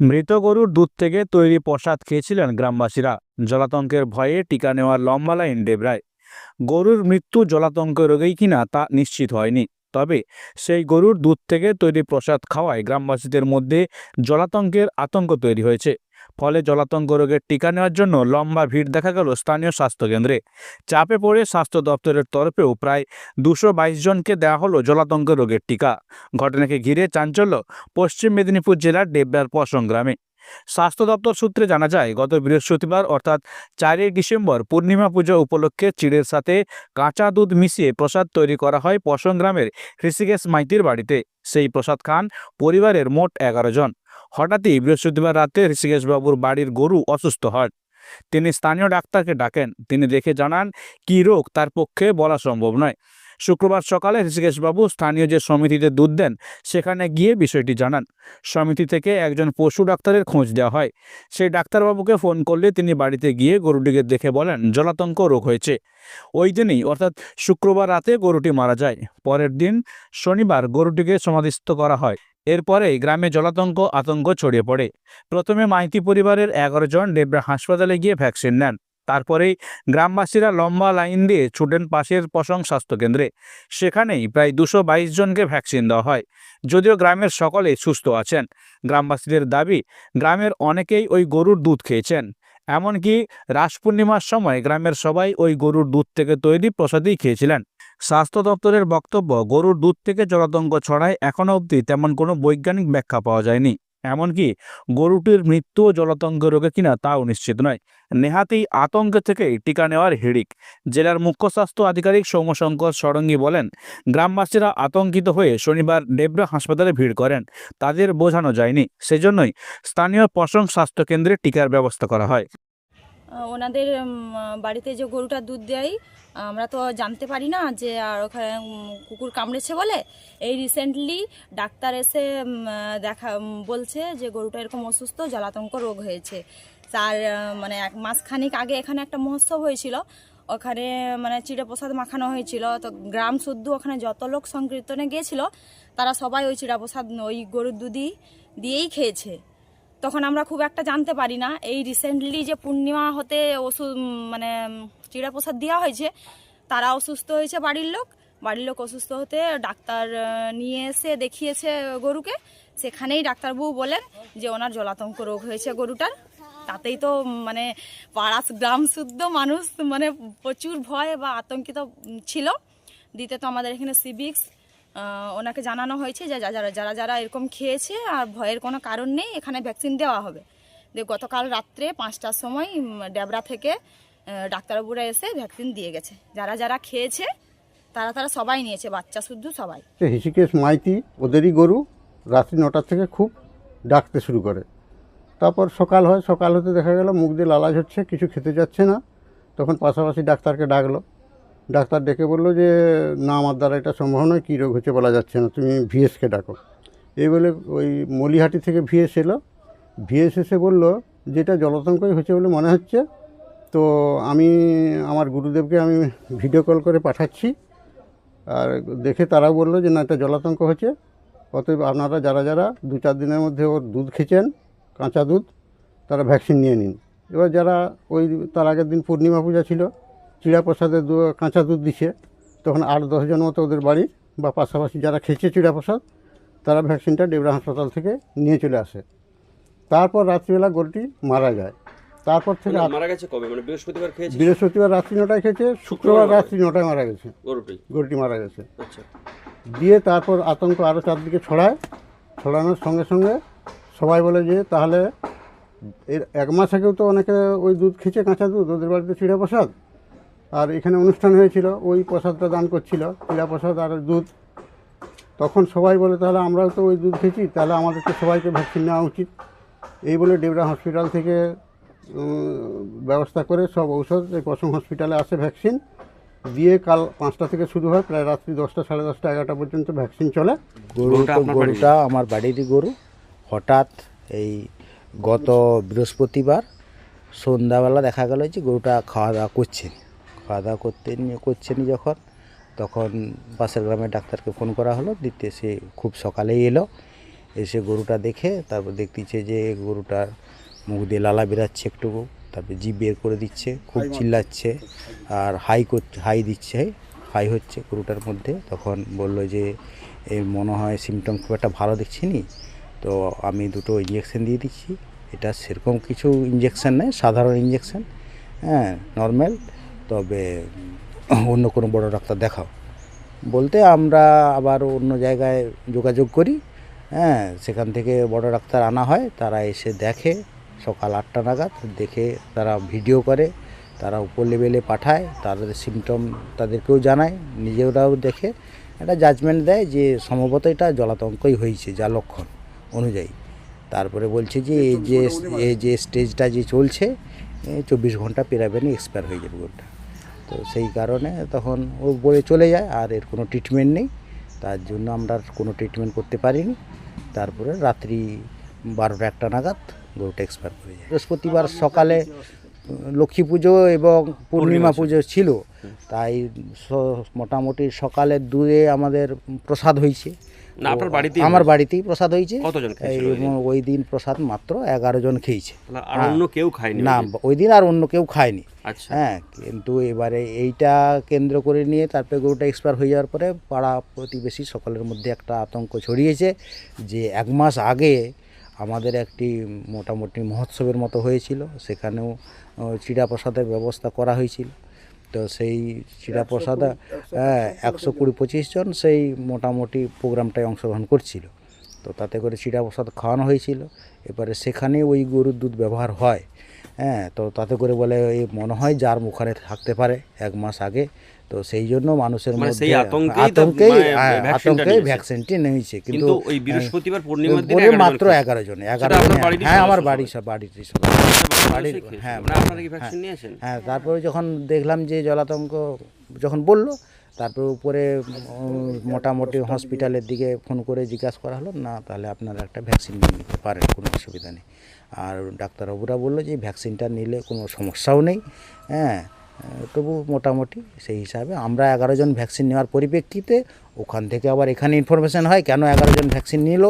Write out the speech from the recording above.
মৃত গরুর দুধ থেকে তৈরি প্রসাদ খেয়েছিলেন গ্রামবাসীরা। জলাতঙ্কের ভয়ে টিকা নেওয়ার লম্বা লাইন ডেবরায় গরুর মৃত্যু জলাতঙ্ক রোগেই কিনা তা নিশ্চিত হয়নি। তবে সেই গরুর দুধ থেকে তৈরি প্রসাদ খাওয়ায় গ্রামবাসীদের মধ্যে জলাতঙ্কের আতঙ্ক তৈরি হয়েছে। ফলে জলাতঙ্ক রোগের টিকা নেওয়ার জন্য লম্বা ভিড় দেখা গেল স্থানীয় স্বাস্থ্যকেন্দ্রে। চাপে পড়ে স্বাস্থ্য দপ্তরের তরফেও প্রায় দুশো বাইশ জনকে দেওয়া হলো জলাতঙ্ক রোগের টিকা। ঘটনাকে ঘিরে চাঞ্চল্য পশ্চিম মেদিনীপুর জেলার ডেবরার পশং গ্রামে। স্বাস্থ্য দপ্তর সূত্রে জানা যায়, গত বৃহস্পতিবার অর্থাৎ চারই ডিসেম্বর পূর্ণিমা পুজো উপলক্ষে চিড়ের সাথে কাঁচা দুধ মিশিয়ে প্রসাদ তৈরি করা হয় পশং গ্রামের ঋষিকেশ মাইতির বাড়িতে। সেই প্রসাদ খান পরিবারের মোট এগারো জন। হঠাৎই বৃহস্পতিবার রাতে ঋষিকেশবাবুর বাড়ির গরু অসুস্থ হয়। তিনি স্থানীয় ডাক্তারকে ডাকেন। তিনি দেখে জানান, কী রোগ? তার পক্ষে বলা সম্ভব নয়। শুক্রবার সকালে ঋষিকেশবাবু স্থানীয় যে সমিতিতে দুধ দেন, সেখানে গিয়ে বিষয়টি জানান। সমিতি থেকে একজন পশু ডাক্তারের খোঁজ দেওয়া হয়। সেই ডাক্তারবাবুকে ফোন করলে তিনি বাড়িতে গিয়ে গরুটিকে দেখে বলেন, জলাতঙ্ক রোগ হয়েছে। ওই দিনই, অর্থাৎ শুক্রবার রাতে গরুটি মারা যায়। পরের দিন শনিবার গরুটিকে সমাধিস্থ করা হয়। এরপরেই গ্রামে জলাতঙ্ক, আতঙ্ক ছড়িয়ে পড়ে। প্রথমে মাইতি পরিবারের এগারো জন ডেবরা হাসপাতালে গিয়ে ভ্যাকসিন নেন। তারপরেই গ্রামবাসীরা লম্বা লাইন দিয়ে ছুটেন পাশের পশং স্বাস্থ্যকেন্দ্রে। সেখানেই প্রায় দুশো জনকে ভ্যাকসিন দেওয়া হয়। যদিও গ্রামের সকলে সুস্থ আছেন। গ্রামবাসীদের দাবি, গ্রামের অনেকেই ওই গরুর দুধ খেয়েছেন। এমনকি রাস পূর্ণিমার সময় গ্রামের সবাই ওই গরুর দুধ থেকে তৈরি প্রসাদই খেয়েছিলেন। স্বাস্থ্য দপ্তরের বক্তব্য, গরুর দুধ থেকে জলাতঙ্ক ছড়ায় এখনও অবধি তেমন কোনো বৈজ্ঞানিক ব্যাখ্যা পাওয়া যায়নি। এমনকি গরুটির মৃত্যু জলাতঙ্ক রোগে কিনা তাও নিশ্চিত নয়। নেহাতেই আতঙ্ক থেকেই টিকা নেওয়ার হিড়িক। জেলার মুখ্য স্বাস্থ্য আধিকারিক সৌম্যশঙ্কর ষড়ঙ্গী বলেন, গ্রামবাসীরা আতঙ্কিত হয়ে শনিবার ডেবরা হাসপাতালে ভিড় করেন। তাদের বোঝানো যায়নি। সেজন্যই স্থানীয় পশং স্বাস্থ্যকেন্দ্রে টিকার ব্যবস্থা করা হয়। ওনাদের বাড়িতে যে গরুটা দুধ দেয়, আমরা তো জানতে পারি না যে আর ওখানে কুকুর কামড়েছে বলে। এই রিসেন্টলি ডাক্তার এসে দেখা বলছে যে গরুটা এরকম অসুস্থ জলাতঙ্ক রোগ হয়েছে। তার মানে এক মাসখানিক আগে এখানে একটা মহোৎসব হয়েছিল। ওখানে মানে চিড়ে প্রসাদ মাখানো হয়েছিল। তো গ্রাম শুদ্ধ ওখানে যত লোক সংকীর্তনে গিয়েছিল, তারা সবাই ওই চিড়া প্রসাদ ওই গরুর দুধই দিয়েই খেয়েছে। তখন আমরা খুব একটা জানতে পারি না। এই রিসেন্টলি যে পূর্ণিমা হতে ওষুধ মানে চিড়া প্রসাদ দেওয়া হয়েছে, তারা অসুস্থ হয়েছে বাড়ির লোক। বাড়ির লোক অসুস্থ হতে ডাক্তার নিয়ে এসে দেখিয়েছে গরুকে। সেখানেই ডাক্তারবাবু বলেন যে ওনার জলাতঙ্ক রোগ হয়েছে গরুটার। তাতেই তো মানে পাড়া গ্রাম শুদ্ধ মানুষ মানে প্রচুর ভয় বা আতঙ্কিত ছিল। দিতে তো আমাদের এখানে সিভিক্স ওনাকে জানানো হয়েছে যে যারা যারা যারা এরকম খেয়েছে আর ভয়ের কোনো কারণ নেই, এখানে ভ্যাকসিন দেওয়া হবে। গতকাল রাত্রে পাঁচটার সময় ডেবরা থেকে ডাক্তারবাবুরা এসে ভ্যাকসিন দিয়ে গেছে। যারা যারা খেয়েছে, তারা তারা সবাই নিয়েছে, বাচ্চা শুদ্ধ সবাই। সে হৃষিকেশ মাইতি, ওদেরই গরু, রাত্রি নটার থেকে খুব ডাকতে শুরু করে। তারপর সকাল হয়, সকাল হতে দেখা গেল মুখ দিয়ে লালাজ হচ্ছে কিছু খেতে যাচ্ছে না। তখন পাশাপাশি ডাক্তারকে ডাকলো। ডাক্তার ডেকে বলল যে, না, আমার দ্বারা এটা সম্ভব নয়, কী রোগ হচ্ছে বলা যাচ্ছে না, তুমি ভিএসকে ডাকো। এই বলে ওই মলিহাটি থেকে ভিএস এলো। ভিএস এসে বলল, যেটা জলতঙ্কই হচ্ছে বলে মনে হচ্ছে, তো আমি, আমার গুরুদেবকে আমি ভিডিও কল করে পাঠাচ্ছি। আর দেখে তারা বলল যে, না, এটা জলাতঙ্ক হচ্ছে, অতএব আপনারা যারা যারা দু চার দিনের মধ্যে ওর দুধ খেয়েছেন, কাঁচা দুধ, তারা ভ্যাকসিন নিয়ে নিন। এবার যারা ওই, তার আগের দিন পূর্ণিমা পূজা ছিল চিড়া প্রসাদের দু- কাঁচা দুধ দিছে তখন আট দশজন মতো ওদের বাড়ি বা পাশাপাশি যারা খেয়েছে চিড়া প্রসাদ তারা ভ্যাকসিনটা ডেবরা হাসপাতাল থেকে নিয়ে চলে আসে। তারপর রাত্রিবেলা গরুটি মারা যায়। তারপর থেকে মানে মারা গেছে কবে? মানে বৃহস্পতিবার খেয়েছে? বৃহস্পতিবার রাত্রি নটায় খেয়েছে শুক্রবার রাত্রি নটায় মারা গেছে। গরুটি? গরুটি মারা গেছে। আচ্ছা। দিয়ে তারপর আতঙ্ক আরও চারদিকে ছড়ায়। ছড়ানোর সঙ্গে সঙ্গে সবাই বলে যে তাহলে এর এক মাস আগেও তো অনেকে ওই দুধ খেয়েছে কাঁচা দুধ ওদের বাড়িতে চিড়া প্রসাদ আর এখানে অনুষ্ঠান হয়েছিল ওই প্রসাদটা দান করছিল চিড়া প্রসাদ আর দুধ। তখন সবাই বলে তাহলে আমরাও তো ওই দুধ খেয়েছি তাহলে আমাদেরকে সবাইকে ভ্যাকসিন নেওয়া উচিত। এই বলে ডেবরা হসপিটাল থেকে ব্যবস্থা করে সব ঔষধ এই পশম হসপিটালে আসে ভ্যাকসিন। দিয়ে কাল পাঁচটা থেকে শুরু হয় প্রায় রাত্রি দশটা সাড়ে দশটা এগারোটা পর্যন্ত ভ্যাকসিন চলে। গরু গরুটা তো বাড়ির? গরুটা আমার বাড়িরই গরু। হঠাৎ এই গত বৃহস্পতিবার সন্ধ্যাবেলা দেখা গেল যে গরুটা খাওয়া দাওয়া করছে। খাওয়া দাওয়া করতে নিয়ে করছে নি যখন তখন পাশের গ্রামের ডাক্তারকে ফোন করা হলো। দিতে সে খুব সকালেই এলো এসে গরুটা দেখে তারপর দেখতেছে যে গরুটার মুখ দিয়ে লালা বেরাচ্ছে একটু তারপর জিভ বের করে দিচ্ছে খুব চিল্লাচ্ছে আর হাই করছে হাই দিচ্ছে হাই হচ্ছে গরুটার মধ্যে। তখন বলল যে এই মনে হয় সিমটম খুব একটা ভালো দেখছি নি তো আমি দুটো ইঞ্জেকশন দিয়ে দিচ্ছি। এটা সেরকম কিছু ইঞ্জেকশন নেই সাধারণ ইঞ্জেকশন হ্যাঁ নর্মাল তবে অন্য কোনো বড় ডাক্তার দেখাও। বলতে আমরা আবার অন্য জায়গায় যোগাযোগ করি হ্যাঁ সেখান থেকে বড় ডাক্তার আনা হয়, তারা এসে দেখে, সকাল আটটা নাগাদ দেখে তারা ভিডিও করে, তারা উপর লেভেলে পাঠায়, তাদের সিমটম তাদেরকেও জানায়, নিজেরাও দেখে, একটা জাজমেন্ট দেয় যে সম্ভবত এটা জলাতঙ্কই হয়েছে, যা লক্ষণ অনুযায়ী। তারপরে বলছে যে এই যে এই যে স্টেজটা যে চলছে চব্বিশ ঘণ্টা পেরাবে না এক্সপায়ার হয়ে যাবে ওটা তো সেই কারণে তখন ও বলে চলে যায় আর এর কোনো ট্রিটমেন্ট নেই। তার জন্য আমরা কোনো ট্রিটমেন্ট করতে পারিনি। তারপরে রাত্রি বারোটা একটা নাগাদ গরুটা এক্সপায়ার করে যায়। বৃহস্পতিবার সকালে লক্ষ্মী পুজো এবং পূর্ণিমা পুজো ছিল। তাই মোটামুটি সকালের দূরে আমাদের প্রসাদ হয়েছে না আপনার বাড়িতেই আমার বাড়িতেই প্রসাদ হয়েছে। কতজন ওই দিন? প্রসাদ মাত্র এগারো জন খেয়েছে। আর অন্য কেউ খায়নি না ওই দিন? আর অন্য কেউ খায়নি। আচ্ছা। হ্যাঁ কিন্তু এবারে এইটা কেন্দ্র করে নিয়ে তারপরে গরুটা এক্সপায়ার হয়ে যাওয়ার পরে পাড়া প্রতিবেশী সকলের মধ্যে একটা আতঙ্ক ছড়িয়েছে যে এক মাস আগে আমাদের একটি মোটামুটি মহোৎসবের মতো হয়েছিল। সেখানেও চিড়া প্রসাদের ব্যবস্থা করা হয়েছিল। তো সেই চিরা প্রসাদ হ্যাঁ একশো কুড়ি পঁচিশ জন সেই মোটামুটি প্রোগ্রামটায় অংশগ্রহণ করছিল। তো তাতে করে চিরা প্রসাদ খাওয়ানো হয়েছিল। এবারে সেখানে ওই গরুর দুধ ব্যবহার হয়। হ্যাঁ তো তাতে করে বলে এই মনে হয় যার মুখানে থাকতে পারে এক মাস আগে। তো সেই জন্য মানুষের মানে মধ্যে সেই আতঙ্কেই আতঙ্কেই মানে হ্যাঁ, ভ্যাকসিনটা নিয়েছে। কিন্তু ওই বৃহস্পতিবার পূর্ণিমার দিনে পরে 11 জন মাত্র এগারো জন এগারো জন হ্যাঁ আমার বাড়ি বাড়ির সব বাড়ির সব। বাড়ির হ্যাঁ মানে নিয়েছেন হ্যাঁ তারপরে যখন দেখলাম যে জলাতঙ্ক যখন বলল, তারপর উপরে মোটামুটি হসপিটালের দিকে ফোন করে জিজ্ঞাসা করা হলো, না, তাহলে আপনারা একটা ভ্যাকসিন নিয়ে নিতে পারেন, কোনো অসুবিধা নেই। আর ডাক্তারবাবুরা বলল যে, ভ্যাকসিনটা নিলে কোনো সমস্যাও নেই। হ্যাঁ তবু মোটামুটি সেই হিসাবে আমরা এগারো জন ভ্যাকসিন নেওয়ার পরিপ্রেক্ষিতে ওখান থেকে আবার এখানে ইনফরমেশন হয়, কেন এগারো জন ভ্যাকসিন নিল?